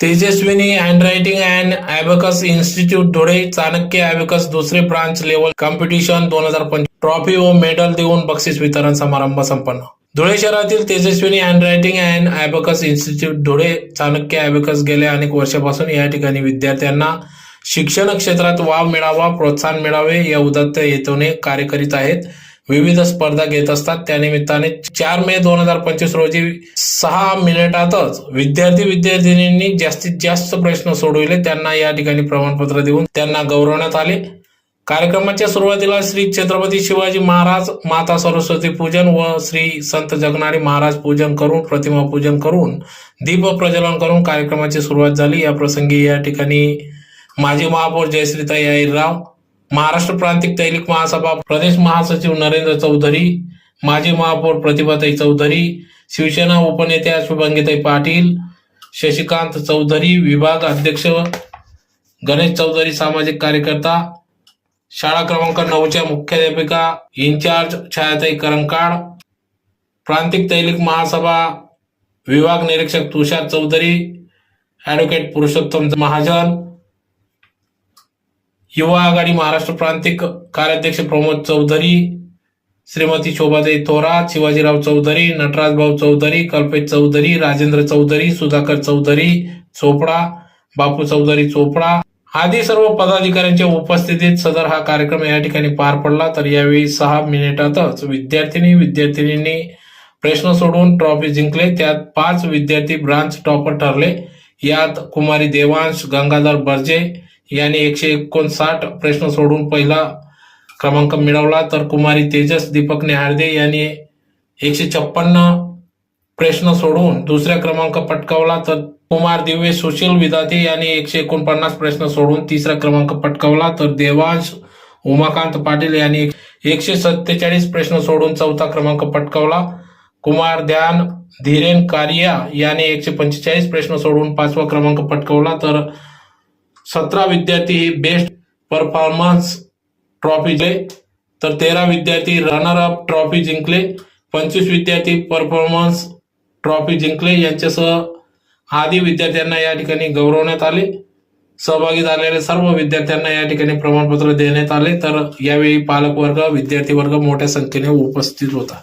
Tejaswini handwriting and abacus institute Dhule Chanakya abacus दुसरे branch level competition दोन हजार पंचवीस. ट्रॉफी व मेडल देऊन बक्षीस वितरण समारंभ संपन्न. धुळे शहरातील Tejaswini handwriting and abacus institute Dhule Chanakya abacus गेल्या अनेक वर्षापासून या ठिकाणी विद्यार्थ्यांना शिक्षण क्षेत्रात वाव मिळावा प्रोत्साहन मिळावे या उदात्त हेतूने कार्य करीत आहेत. विविध स्पर्धा घेत असतात. त्यानिमित्ताने चार मे दोन हजार पंचवीस रोजी सहा मिनिटातच विद्यार्थी विद्यार्थिनींनी जास्तीत जास्त प्रश्न सोडविले. त्यांना या ठिकाणी प्रमाणपत्र देऊन त्यांना गौरवण्यात आले. कार्यक्रमाच्या सुरुवातीला श्री छत्रपती शिवाजी महाराज माता सरस्वती पूजन व श्री संत जगनारी महाराज पूजन करून प्रतिमा पूजन करून दीप प्रज्वलन करून कार्यक्रमाची सुरुवात झाली. या प्रसंगी या ठिकाणी माजी महापौर जयश्रीताई अहिरराव महाराष्ट्र प्रांतिक तैलिक महासभा प्रदेश महासचिव नरेंद्र चौधरी माजी महापौर प्रतिभाताई चौधरी शिवसेना उपनेत्या शुभंगीताई पाटील शशिकांत चौधरी विभाग अध्यक्ष गणेश चौधरी सामाजिक कार्यकर्ता शाळा क्रमांक नऊच्या मुख्याध्यापिका इन्चार्ज छायाताई करंकाळ प्रांतिक तैलिक महासभा विभाग निरीक्षक तुषार चौधरी ॲडव्होकेट पुरुषोत्तम महाजन युवा आघाडी महाराष्ट्र प्रांतिक कार्याध्यक्ष प्रमोद चौधरी श्रीमती शोभाताई थोरात शिवाजीराव चौधरी नटराजभाऊ चौधरी कल्पेश चौधरी राजेंद्र चौधरी सुधाकर चौधरी चोपडा बापू चौधरी चोपडा आदी सर्व पदाधिकाऱ्यांच्या उपस्थितीत सदर हा कार्यक्रम या ठिकाणी पार पडला. तर यावेळी सहा मिनिटातच विद्यार्थिनी विद्यार्थिनींनी प्रश्न सोडवून ट्रॉफी जिंकले. त्यात पाच विद्यार्थी ब्रांच टॉपर ठरले. यात कुमारी देवांश गंगाधर बर्जे यांनी एकशे एकोणसाठ प्रश्न सोडून पहिला क्रमांक मिळवला. तर कुमारी तेजस दीपक नेहार्दे यांनी एकशे छप्पन्न प्रश्न सोडवून दुसरा क्रमांक पटकावला. तर कुमार दिवे सुशील विदाते यांनी एकशे एकोणपन्नास प्रश्न सोडून तिसरा क्रमांक पटकावला. तर देवांश उमाकांत पाटील यांनी एकशे सत्तेचाळीस प्रश्न सोडून चौथा क्रमांक पटकावला. कुमार ध्यान धीरेन कारिया याने एकशे पंचेचाळीस प्रश्न सोडून पाचवा क्रमांक पटकावला. तर सतरा विद्यार्थी हे बेस्ट परफॉर्मन्स ट्रॉफी जिंकले. तर तेरा विद्यार्थी रनर अप ट्रॉफी जिंकले. पंचवीस विद्यार्थी परफॉर्मन्स ट्रॉफी जिंकले. यांच्यासह आदी विद्यार्थ्यांना या ठिकाणी गौरवण्यात आले. सहभागी झालेल्या सर्व विद्यार्थ्यांना या ठिकाणी प्रमाणपत्र देण्यात आले. तर यावेळी पालक वर्ग विद्यार्थी वर्ग मोठ्या संख्येने उपस्थित होता.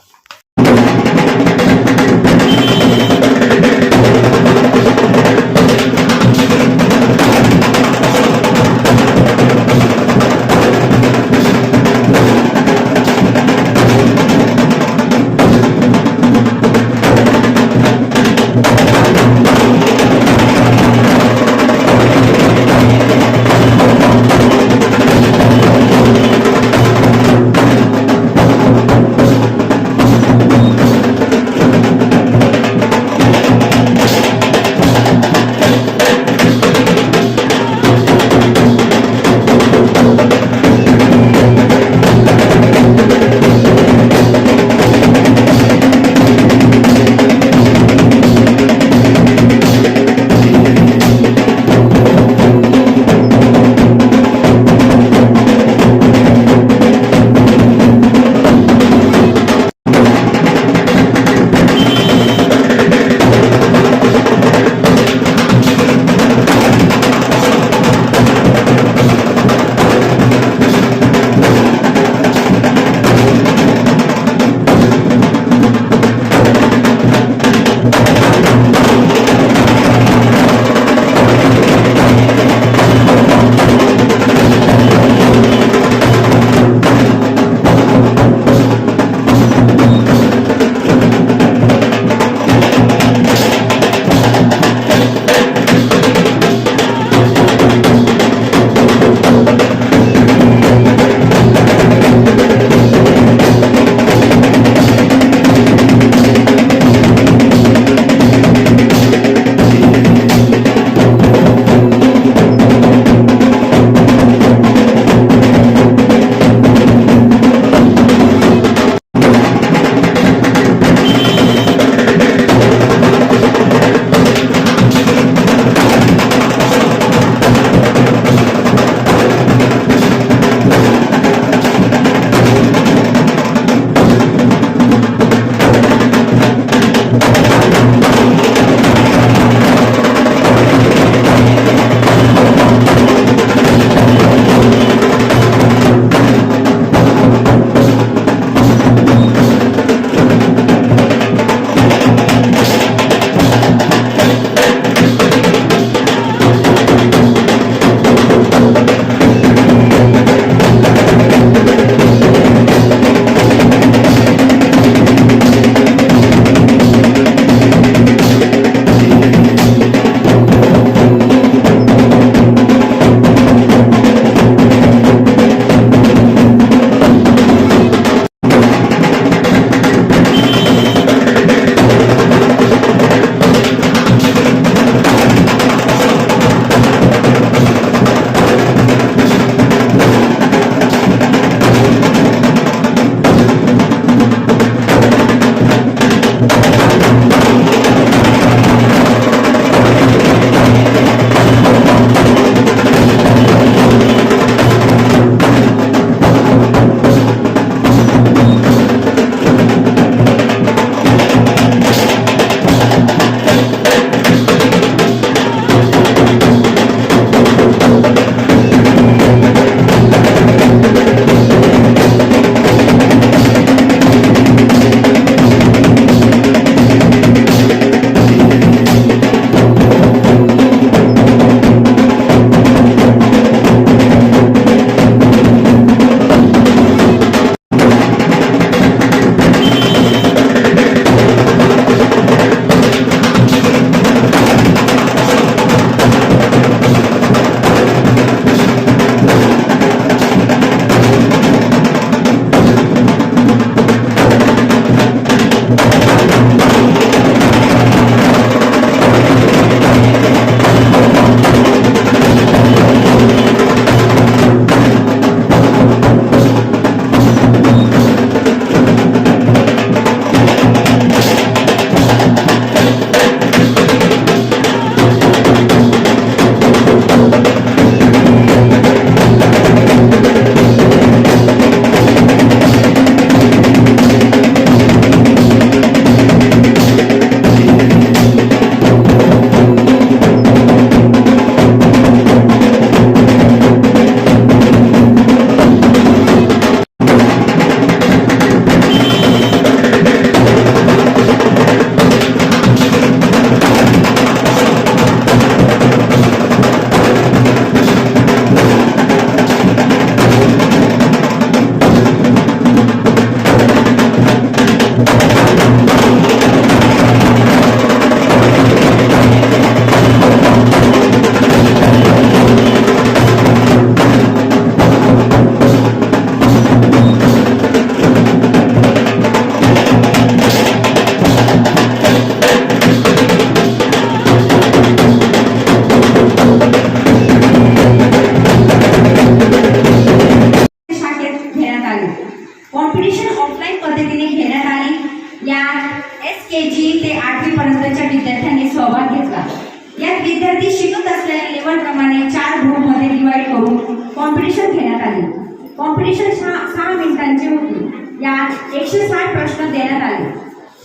सहा मिनिटांचे होते. या एकशे साठ प्रश्न देण्यात आले.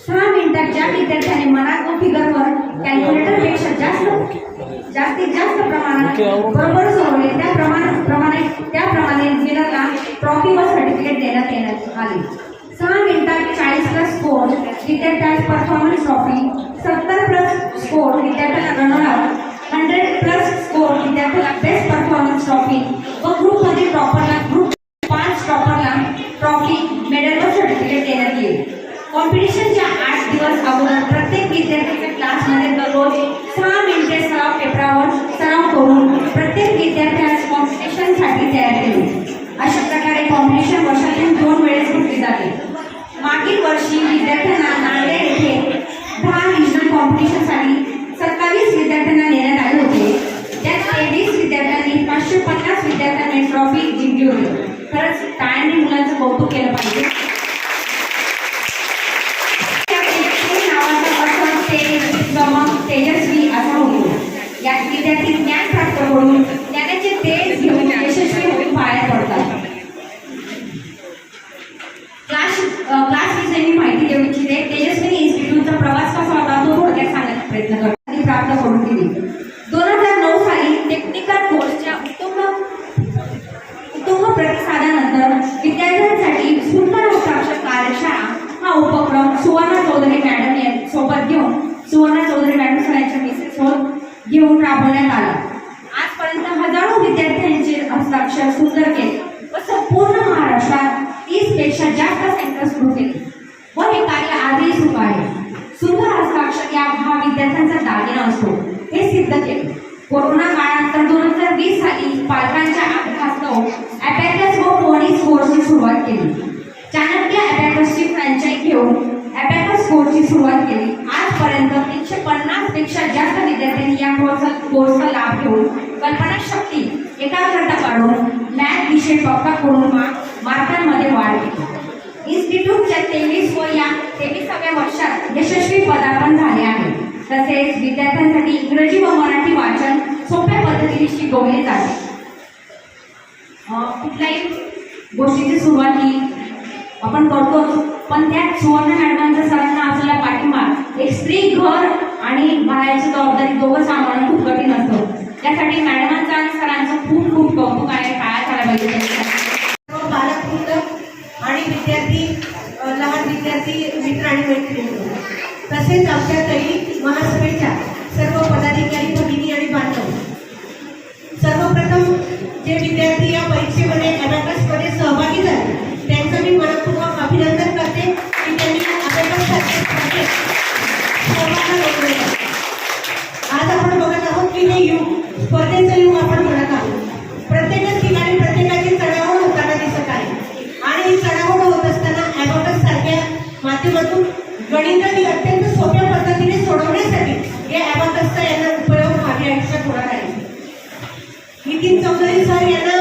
सहा मिनिटात ज्या विद्यार्थ्याने मनात व फिगरवर कॅल्क्युलेटरपेक्षा जास्त जास्तीत जास्त प्रमाणात बरोबर सोडवले त्या प्रमाण त्याप्रमाणे विनरला ट्रॉफी व सर्टिफिकेट देण्यात येण्यात आले. सहा मिनिटात चाळीस प्लस स्कोर विद्यार्थ्यास परफॉर्मन्स ट्रॉफी सत्तर प्लस स्कोर विद्यार्थ्याला रनआउट हंड्रेड प्लस स्कोर विद्यार्थ्याला बेस्ट परफॉर्मन्स ट्रॉफी व ग्रुपमध्ये टॉपरला ग्रुप स्टॉपरला ट्रॉफी मेडल व सर्टिफिकेट देण्यात येईल. कॉम्पिटिशनच्या आठ दिवस अगोदर प्रत्येक विद्यार्थ्याच्या क्लासमध्ये दररोज सहा मिनिटे सराव पेपरावर सराव करून प्रत्येक विद्यार्थ्यास कॉम्पिटिशनसाठी तयार केली. अशा प्रकारे कॉम्पिटिशन वर्षातून दोन वेळेस घेतली जाते. मागील वर्षी विद्यार्थ्यांना नांदे येथे दहा रिजनल कॉम्पिटिशनसाठी porque é era para. पेक्षा जास्त सेंटर सुरू केले व हे कार्य आजही सुरू आहे. तसेच विद्यार्थ्यांसाठी इंग्रजी व मराठी वाचन सोप्या पद्धतीने शिकवले जाते. कुठल्याही गोष्टीची सुरुवात ही आपण करतो पण त्यात सुवर्ण मॅडमांचा सरांना आपल्याला पाठिंबा एक स्त्री घर आणि बाहेरची जबाबदारी दोघं सांभाळणं खूप कठीण असतं. त्यासाठी मॅडमांचा आणि सरांचं खूप खूप कौतुक आहे काय करायला पाहिजे. बालक आणि विद्यार्थी लहान विद्यार्थी मित्र आणि मैत्रिणी. तसेच आमच्यातही Buenas fechas. Amen.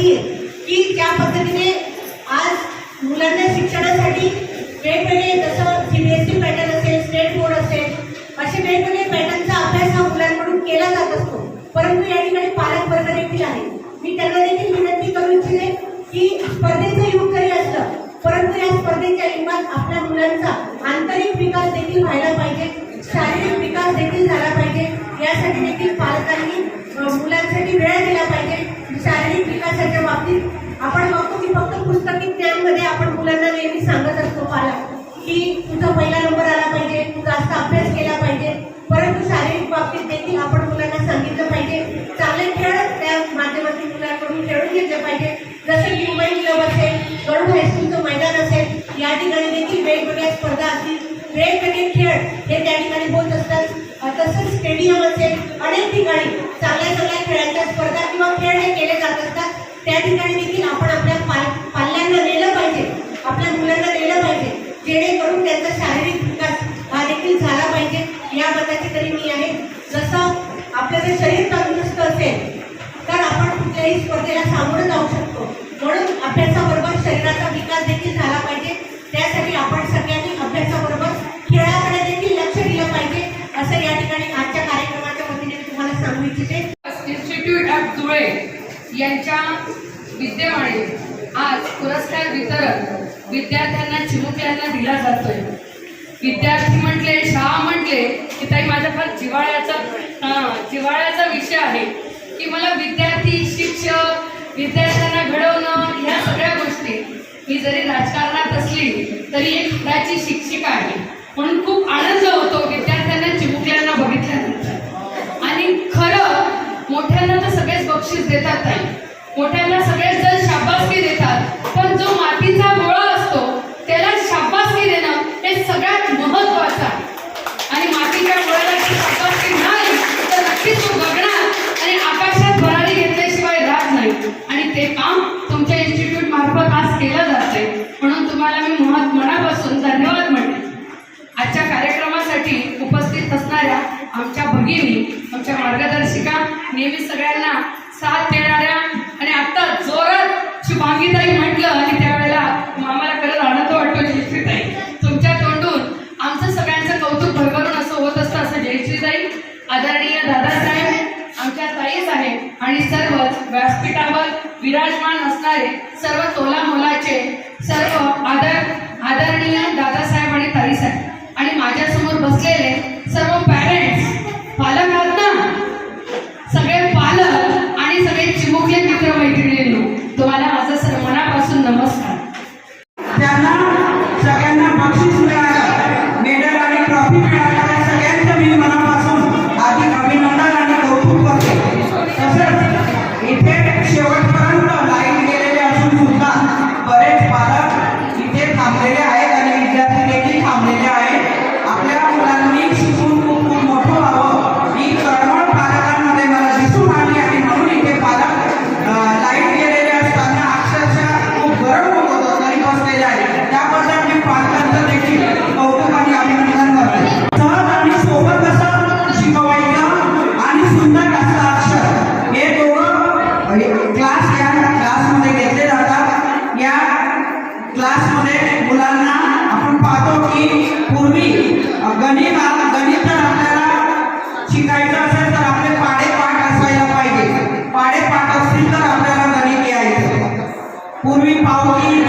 पद्धती आहे की त्या पद्धतीने आज मुलांना शिक्षणासाठी वेगवेगळे जसं सीबीएसई पॅटर्न असेल स्टेट बोर्ड असेल असे वेगवेगळे पॅटर्नचा अभ्यास हा मुलांकडून केला जात असतो. परंतु या ठिकाणी पालक वर्ग देखील आहे. मी त्यांना देखील विनंती करू इच्छिते की स्पर्धेचं युग तरी असलं परंतु या स्पर्धेच्या युगात आपल्या मुलांचा आंतरिक विकास देखील व्हायला पाहिजे शारीरिक विकास देखील झाला पाहिजे. यासाठी देखील पालकांनी मुलांसाठी वेळ दिला पाहिजे. शारीरिक बाबतीत आपण बघतो की फक्त पुस्तकी ज्ञानमध्ये आपण मुलांना नेहमी सांगत असतो पालक की तुझा पहिला नंबर आला पाहिजे तू जास्त अभ्यास केला पाहिजे. परंतु शारीरिक बाबतीत देखील आपण मुलांना सांगितलं पाहिजे. चांगले खेळ त्या माध्यमातून मुलांकडून खेळून घेतले पाहिजे. जसे की मुंबई क्लब असेल गरुड हायस्कूलचं मैदान असेल या ठिकाणी देखील वेगवेगळ्या स्पर्धा असतील. वेगवेगळे खेळ हे त्या ठिकाणी होत असतात. तसंच स्टेडियम असेल अनेक ठिकाणी चांगल्या चांगल्या खेळांच्या स्पर्धा किंवा खेळ हे केले जात असतात. त्या ठिकाणी देखील आपण आपल्या पाल पाल्यांना नेलं पाहिजे. आपल्या मुलांना नेलं पाहिजे. जेणेकरून त्यांचा शारीरिक विकास हा देखील झाला पाहिजे. या मताची तरी मी आहे. जसं आपलं जर शरीर तंदुरुस्त असेल तर आपण कुठल्याही स्पर्धेला सामोरं जाऊ शकतो. म्हणून अभ्यासाबरोबर शरीराचा विकास देखील झाला पाहिजे. त्यासाठी आपण सगळे इन्स्टिट्यूट यांच्या विद्यमाने आज पुरस्कार वितरण विद्यार्थ्यांना चिमुकल्यांना दिला जातोय. विद्यार्थी म्हटले शाळा म्हटले की ताई माझा फार जिव्हाळ्याचा जिवाळ्याचा जिव्हाळ्याचा विषय आहे की मला विद्यार्थी शिक्षक विद्यार्थ्यांना घडवणं ह्या सगळ्या गोष्टी. मी जरी राजकारणात असली तरी एक स्वतःची शिक्षिका आहे. म्हणून खूप आनंद होतो विद्यार्थ्यांना मोठ्यांना तर सगळेच बक्षीस देतात ताई. मोठ्यांना सगळेच जण शाबासकी देतात. पण जो मातीचा गोळा जोरात म्हटलं आणि त्यावेळेला आम्हाला खरंच आनंद वाटतो जयश्रीताई तुमच्या तोंडून आमचं सगळ्यांचं कौतुक भरभरून असं होत असतं असं जयश्रीताई आदरणीय दादासाहेब आमच्या ताईच आहे आणि सर्वच व्यासपीठावर विराजमान असणारे सर्व तोला मोलाचे सर्व आदर आदरणीय दादासाहेब आणि ताईसाहेब आणि माझ्यासमोर बसलेले सर्व पॅरेंट्स पालक आहात ना? सगळे पालक आणि सगळे चिमुकले मित्र मैत्रिणी तुम्हाला क्लासमध्ये मुलांना आपण पाहतो की पूर्वी गणित गणित जर आपल्याला शिकायचं असेल तर आपले पाडेपाठ असायला पाहिजे. पाडेपाठ असतील तर आपल्याला गणित यायचं. पूर्वी पावती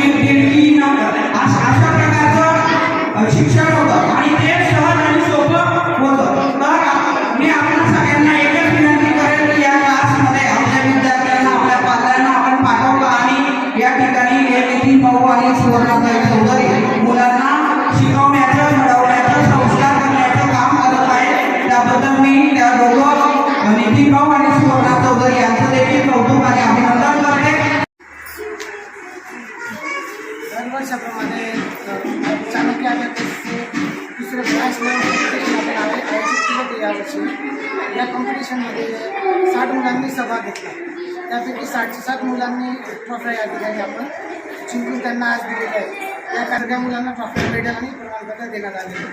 ट्रॉफ्या या ठिकाणी आपण जिंकून त्यांना आज दिलेल्या आहेत या कार्यक्रमाला मुलांना ट्रॉफी मेडल आणि प्रमाणपत्र देण्यात आले